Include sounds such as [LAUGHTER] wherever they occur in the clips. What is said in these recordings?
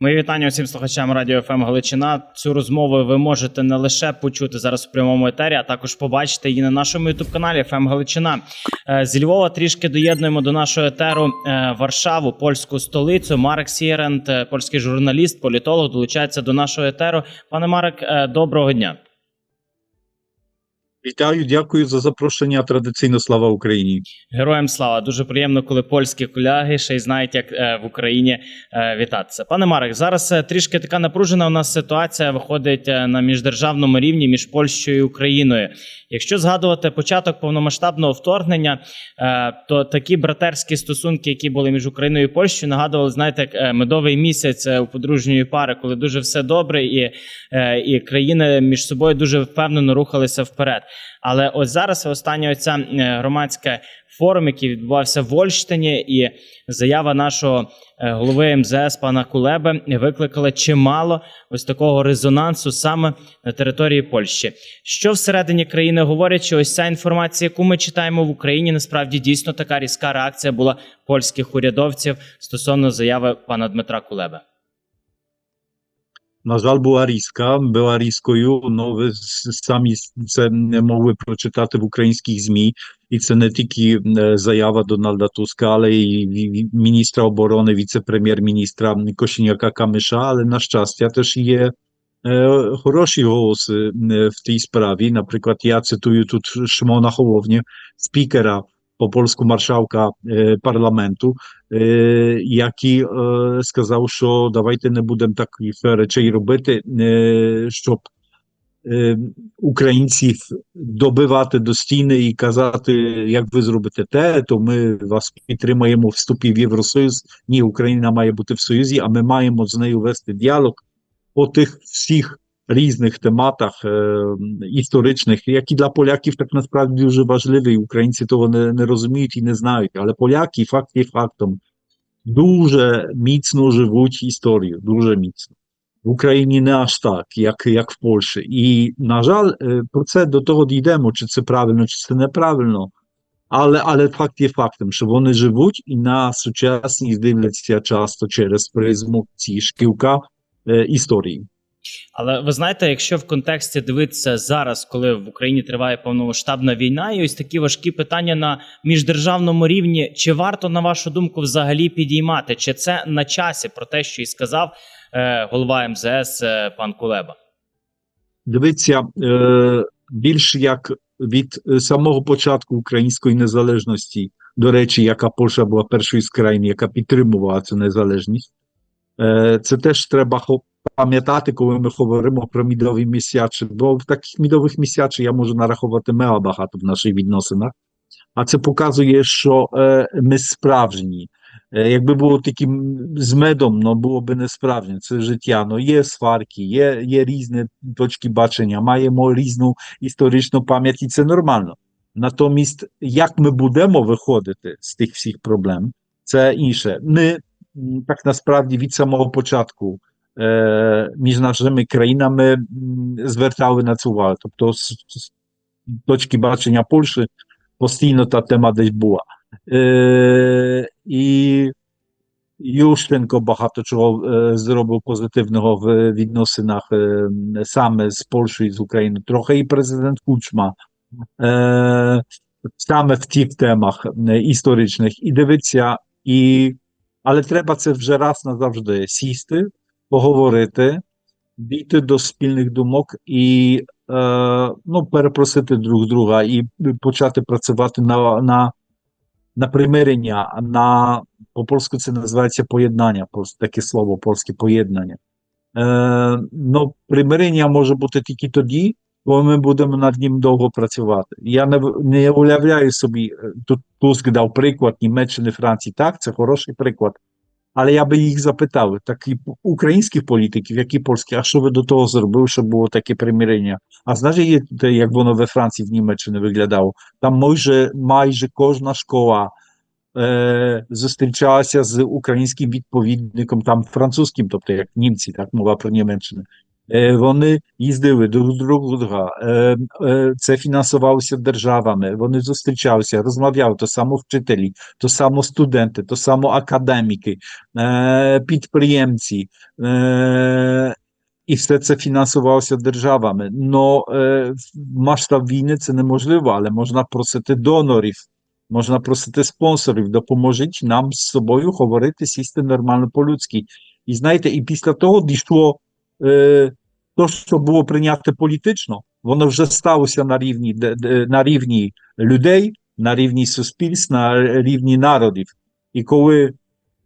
Мої вітання усім слухачам радіо ФМ Галичина. Цю розмову ви можете не лише почути зараз в прямому етері, а також побачити її на нашому ютуб каналі ФМ Галичина. Е, Зі Львова трішки доєднуємо до нашого етеру е, Варшаву, польську столицю. Марк Сєрент, е, польський журналіст, політолог, долучається до нашого етеру. Пане Марек, доброго дня. Вітаю, дякую за запрошення. Традиційно слава Україні. Героям слава дуже приємно, коли польські коляги ще й знають, як е, в Україні е, вітатися. Пане Марek, зараз е, трішки така напружена у нас ситуація виходить на міждержавному рівні між Польщею і Україною. Якщо згадувати початок повномасштабного вторгнення, то такі братерські стосунки, які були між Україною і Польщею, нагадували, знаєте, медовий місяць у подружньої пари, коли дуже все добре, і, і країни між собою дуже впевнено рухалися вперед. Але ось зараз остання оця е, громадська форум, який відбувався в Ольштині, і заява нашого е, голови МЗС пана Кулеби викликала чимало ось такого резонансу саме на території Польщі. Що всередині країни говорять, що ось ця інформація, яку ми читаємо в Україні, насправді дійсно така різка реакція була польських урядовців стосовно заяви пана Дмитра Кулеби. На жаль, була різка, була різкою. Ну, ви с- самі це не могли прочитати в українських ЗМІ. І це не тільки е, заява Дональда Туска, але й ві- ві- міністра оборони, віце-прем'єр-міністра Кошеняка Камиша. Але на щастя, теж є е, хороші голоси е, в тій справі. Наприклад, я цитую тут Шимона Холовнє, спікера маршалка е, парламенту, е, який е, сказав, що давайте не будемо таких речей робити, е, щоб е, українців добивати до стіни і казати, як ви зробите те, то ми вас підтримаємо вступі в Євросоюз. Ні, Україна має бути в Союзі, а ми маємо з нею вести діалог по тих всіх різних тематах е, історичних, які для поляків так насправді дуже важливі. Українці того не, не розуміють і не знають. Але поляки, факт є фактом, дуже міцно живуть історію, дуже міцно. В Україні не аж так, як, як в Польщі. І, на жаль, е, про це до того дійдемо, чи це правильно, чи це неправильно. Але, але факт є фактом, що вони живуть і на сучасність дивляться часто через призму ці шкілка е, історії. Але ви знаєте, якщо в контексті дивитися зараз, коли в Україні триває повномасштабна війна, і ось такі важкі питання на міждержавному рівні, чи варто на вашу думку взагалі підіймати? Чи це на часі про те, що і сказав е, голова МЗС е, пан Кулеба? Дивіться, е, більш як від самого початку української незалежності, до речі, яка Польща була першою з країн, яка підтримувала цю незалежність, це теж треба пам'ятати, коли ми говоримо про мідові місячі, бо таких мідових місячі я можу нарахувати мега багато в наших відносинах, а це показує, що е, ми справжні. Е, Якби було таким з медом, ну було би не справжнє. Це життя. Ну є сварки, є, є різні точки бачення, маємо різну історичну пам'ять, і це нормально. Натомість, як ми будемо виходити з тих всіх проблем, це інше. Ми так насправді від самого початку між нашими країнами м, звертали на це увагу. Тобто, з, з точки бачення Польщі постійно та тема десь була. Е, і Ющенко багато чого е, зробив позитивного в відносинах е, саме з Польщею і з Україною. Трохи і президент Кучма е, саме в тих темах е, історичних. І дивиться, і, але треба це вже раз назавжди сісти, поговорити, дійти до спільних думок і е, ну, перепросити друг друга і почати працювати на, на, на примирення, на по-польську це називається поєднання, таке слово польське поєднання. Е, ну, примирення може бути тільки тоді, коли ми будемо над ним довго працювати. Я не, не уявляю собі, е, тут Туск дав приклад Німеччини, Франції, так, це хороший приклад. Але я би їх запитав, так і українських політиків, як і польських, а що ви до того зробили, щоб було таке примирення? А знаєте, те, як воно во Франції, в Німеччині виглядало? Там майже, майже кожна школа е, зустрічалася з українським відповідником, там французьким, тобто як німці, так мова про Німеччину. Е, Вони їздили друг друга, е, е, це фінансувалося державами, вони зустрічалися, розмовляли, то само вчителі, то само студенти, то само академіки, підприємці, і все це фінансувалося державами. Но масштаб війни це неможливо, але можна просити донорів, можна просити спонсорів, допоможіть нам з собою говорити, сісти нормально по-людськи. І знаєте, і після того дійшло е, то, що було прийняте політично, воно вже сталося на рівні, на рівні людей, на рівні суспільств, на рівні народів. І коли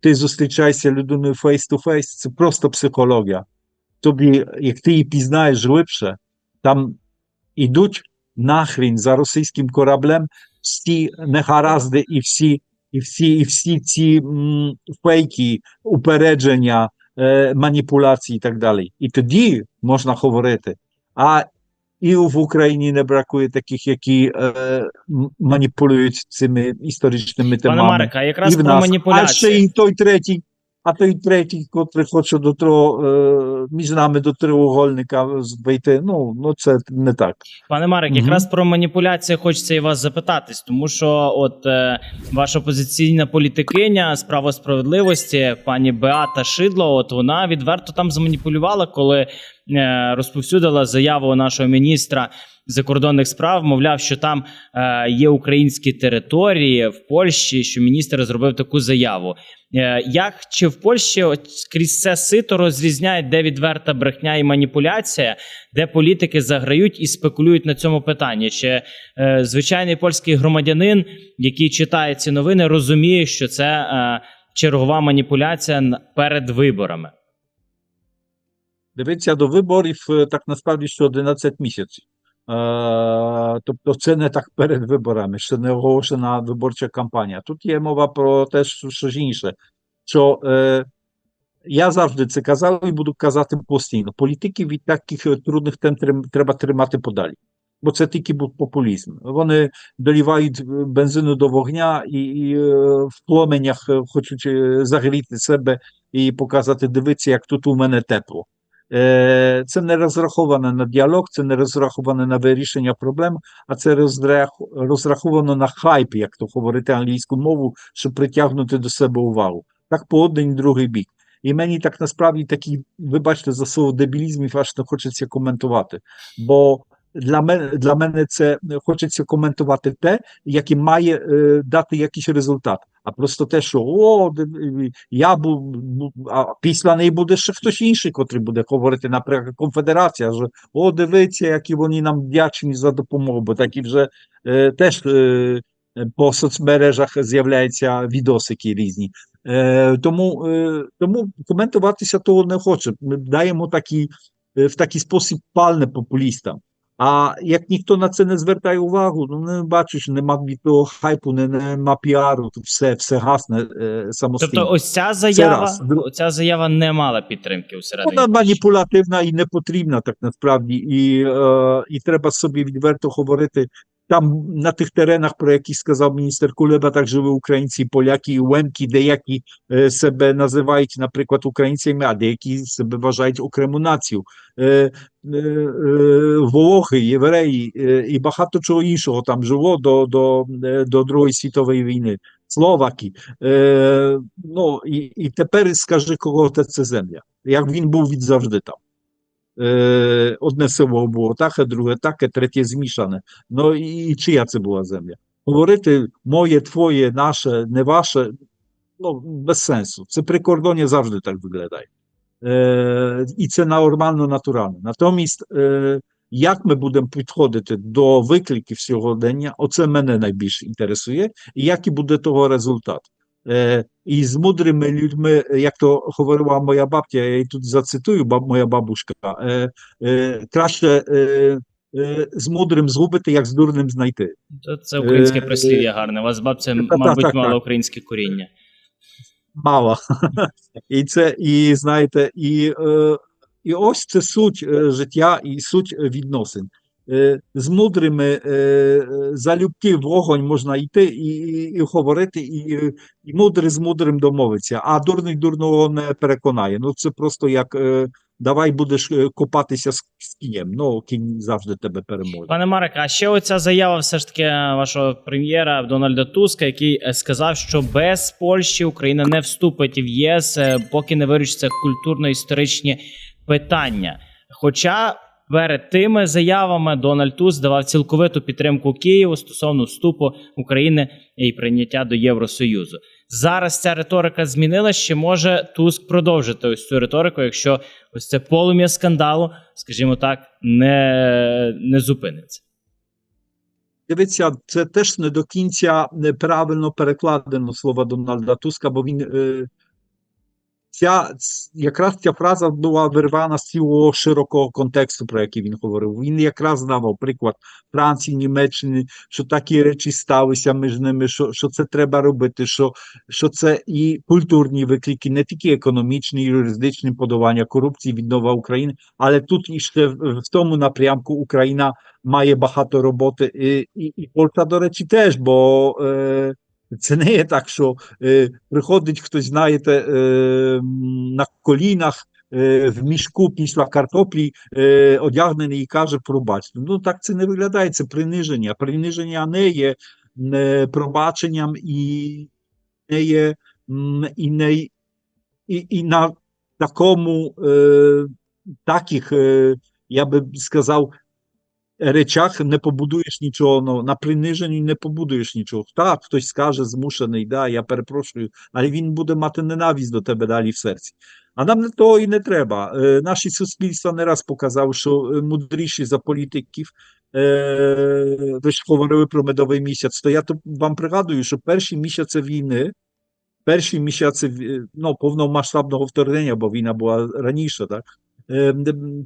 ти зустрічаєшся людиною face-to-face, це просто психологія. Тобі, як ти її пізнаєш глибше, там ідуть нахрін за російським кораблем всі негаразди і всі, і всі, і всі ці м, фейки, упередження, маніпуляції і так далі. І тоді можна говорити. А і в Україні не бракує таких, які е, маніпулюють цими історичними темами. Пане Марика, якраз і в про маніпуляції. А ще і той третій, а той третій, котрий хоче до того, між нами до треугольника вийти, ну, ну це не так. Пане Марик, Угу. якраз про маніпуляції хочеться і вас запитатись, тому що от е, ваша опозиційна політикиня з права справедливості, пані Беата Шидло, от вона відверто там зманіпулювала, коли розповсюдила заяву нашого міністра закордонних справ, мовляв, що там е, є українські території в Польщі, що міністр зробив таку заяву. Е, Як чи в Польщі крізь це сито розрізняють, де відверта брехня і маніпуляція, де політики заграють і спекулюють на цьому питанні? Чи е, звичайний польський громадянин, який читає ці новини, розуміє, що це е, чергова маніпуляція перед виборами? Дивіться, до виборів так насправді що 11 місяців. Тобто це не так перед виборами, ще не оголошена виборча кампанія. Тут є мова про те, що, ж інше. Що е, я завжди це казав і буду казати постійно. Політики від таких трудних тем треба тримати подалі. Бо це тільки був популізм. Вони долівають бензину до вогня і, і в пломенях хочуть загріти себе і показати, дивіться, як тут у мене тепло. Е, Це не розраховано на діалог, це не розраховано на вирішення проблем, а це розраховано на хайп, як то говорити англійську мову, щоб притягнути до себе увагу. Так по один другий бік. І мені так насправді такі, вибачте за слово дебілізмів, аж не хочеться коментувати. Бо для мене, для мене це хочеться коментувати те, яке має е, дати якийсь результат. А просто те, що о, я був, бу- а після неї буде ще хтось інший, котрий буде говорити, наприклад, конфедерація, що о, дивіться, які вони нам вдячні за допомогу, бо такі вже е, теж е, по соцмережах з'являються відосики різні. Е, тому, е, тому коментуватися того не хоче. Ми даємо такі, е, в такий спосіб пальне популістам. А як ніхто на це не звертає увагу, ну не бачиш, нема від того хайпу, не, нема піару, то все, все гасне е, самостійно. Тобто, ось ця заява, ця заява не мала підтримки у середині. Вона маніпулятивна і не потрібна так насправді, і, е, і треба собі відверто говорити. Там на теренах, про які сказав міністр Кулеба, так живе українці, поляки, і уемки, деякі е, себе називають, наприклад, українцями, а деякі себе вважають окрему націю. Е, е, Волохи, євреї і багато чого іншого там жило до, до, до Другої світової війни. Словаки. Ну, і, і тепер скажи, кого це земля. Як він був від завжди там. Е, одне село було таке, друге таке, третє змішане. Ну і, чия це була земля? Говорити моє, твоє, наше, не ваше, ну, без сенсу. Це прикордоння завжди так виглядає. Е, і це нормально, натурально. Натомість, е, як ми будемо підходити до викликів сьогодення, оце мене найбільше інтересує, і який буде того результат. Е, і з мудрими людьми, як то говорила моя бабця, я її тут зацитую, баб, моя бабушка, е, е, краще е, е, з мудрим згубити, як з дурним знайти. Це українське Е, прислів'я гарне. У вас бабця, та-та, мабуть, так, мала так. українське коріння. Мало. [LAUGHS] і це, і знаєте, і, е, і ось це суть е, життя і суть е, відносин. Е, з мудрими е, е, залюбки в вогонь можна йти і, і, і говорити, і, і мудрий з мудрим домовиться, а дурний дурного не переконає. Ну це просто як, давай будеш копатися з, кінем. Ну, кінь завжди тебе переможе. Пане Марек, а ще оця заява, все ж таки, вашого прем'єра Дональда Туска, який сказав, що без Польщі Україна не вступить в ЄС, поки не вирішаться культурно-історичні питання. Хоча перед тими заявами Дональд Туск давав цілковиту підтримку Києву стосовно вступу України і прийняття до Євросоюзу. Зараз ця риторика змінилась. Чи може Туск продовжити ось цю риторику, якщо ось це полум'я скандалу, скажімо так, не, не зупиниться? Дивіться, це теж не до кінця неправильно перекладено слова Дональда Туска, бо він е, ця, якраз ця фраза була вирвана з цього широкого контексту, про який він говорив. Він якраз давав приклад Франції, Німеччини, що такі речі сталися між ними, що, що це треба робити, що, що це і культурні виклики, не тільки економічні, юридичні подолання корупції, віднова України, але тут і ще в, в тому напрямку Україна має багато роботи. І, і, і Польща, до речі, теж, бо е, це не є так, що е, приходить хтось, знаєте, е, на колінах. е, В мішку після картоплі е, одягнений і каже пробачте. Ну так це не виглядає, це приниження. Приниження не є е, пробаченням і не є і не і, і на такому е, таких, е, я би сказав, речах не побудуєш нічого, ну, на приниженні не побудуєш нічого. Так, хтось скаже, змушений, да, я перепрошую, але він буде мати ненависть до тебе далі в серці. А нам не того і не треба. Е, наші суспільства не раз показали, що е, мудріші за політиків. Е, ви ж говорили про медовий місяць, то я то вам пригадую, що перші місяці війни, перші місяці ві- ну, повномасштабного вторгнення, бо війна була раніше, так? Е,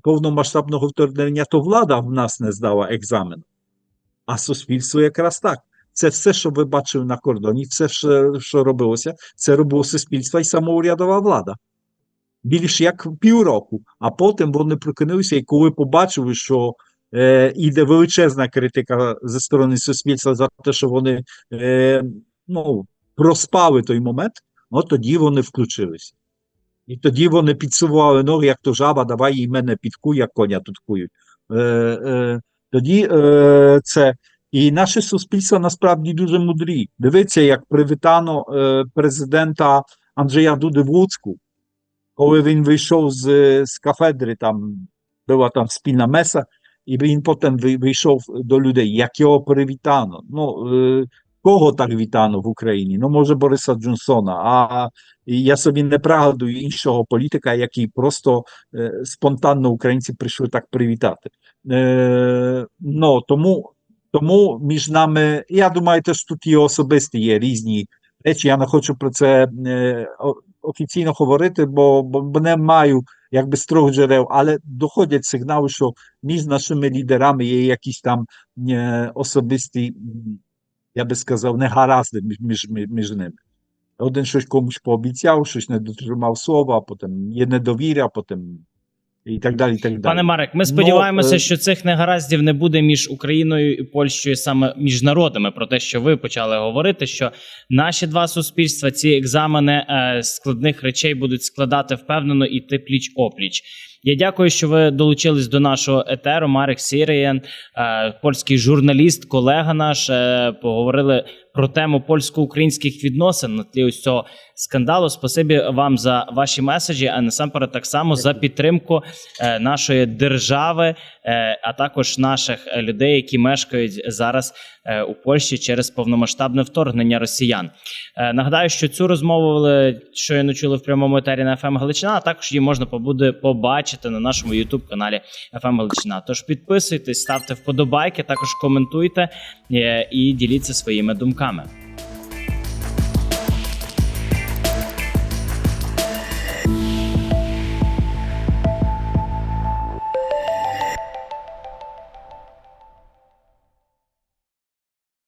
повномасштабного вторгнення, то влада в нас не здала екзамен. А суспільство якраз так. Це все, що ви бачили на кордоні, все, що робилося, це робило суспільство і самоурядова влада. Більш як півроку. А потім вони прокинулися, і коли побачили, що е, іде величезна критика зі сторони суспільства за те, що вони е, ну, проспали той момент, от тоді вони включилися. І тоді вони підсували ноги, як то жаба, давай і мене підкуй, як коня тут кують. Е, е, тоді е, це. І наше суспільство насправді дуже мудрі. Дивіться, як привітано е, президента Анджея Дуди в Луцьку, коли він вийшов з, з кафедри, там була там спільна меса, і він потім вийшов до людей. Як його привітано? Ну, е, кого так вітано в Україні? Ну, може, Бориса Джонсона. А я собі не пригадую іншого політика, який просто е, спонтанно українці прийшли так привітати. Е, ну, тому, тому між нами, я думаю, теж тут і особисті є різні речі. Я не хочу про це е, офіційно говорити, бо, бо, не маю якби з трьох джерел, але доходять сигнали, що між нашими лідерами є якісь там е, особисті, я би сказав, негаразди між, між, між- між ними. Один щось комусь пообіцяв, щось не дотримав слова, потім є недовіря, потім і так далі. І так далі. Пане Марек, ми сподіваємося, е, що цих негараздів не буде між Україною і Польщею саме між народами. Про те, що ви почали говорити, що наші два суспільства ці екзамени е, складних речей будуть складати впевнено і йти пліч опліч. Я дякую, що ви долучились до нашого етеру. Марек Сірієн, е, польський журналіст, колега наш. Е, поговорили про тему польсько-українських відносин на тлі ось цього скандалу. Спасибі вам за ваші меседжі, а насамперед так само за підтримку е, нашої держави, а також наших людей, які мешкають зараз у Польщі через повномасштабне вторгнення росіян. Е, Нагадаю, що цю розмову ви щойно чули в прямому етері на ФМ Галичина, а також її можна буде побачити на нашому youtube каналі ФМ Галичина. Тож підписуйтесь, ставте вподобайки, також коментуйте е, і діліться своїми думками.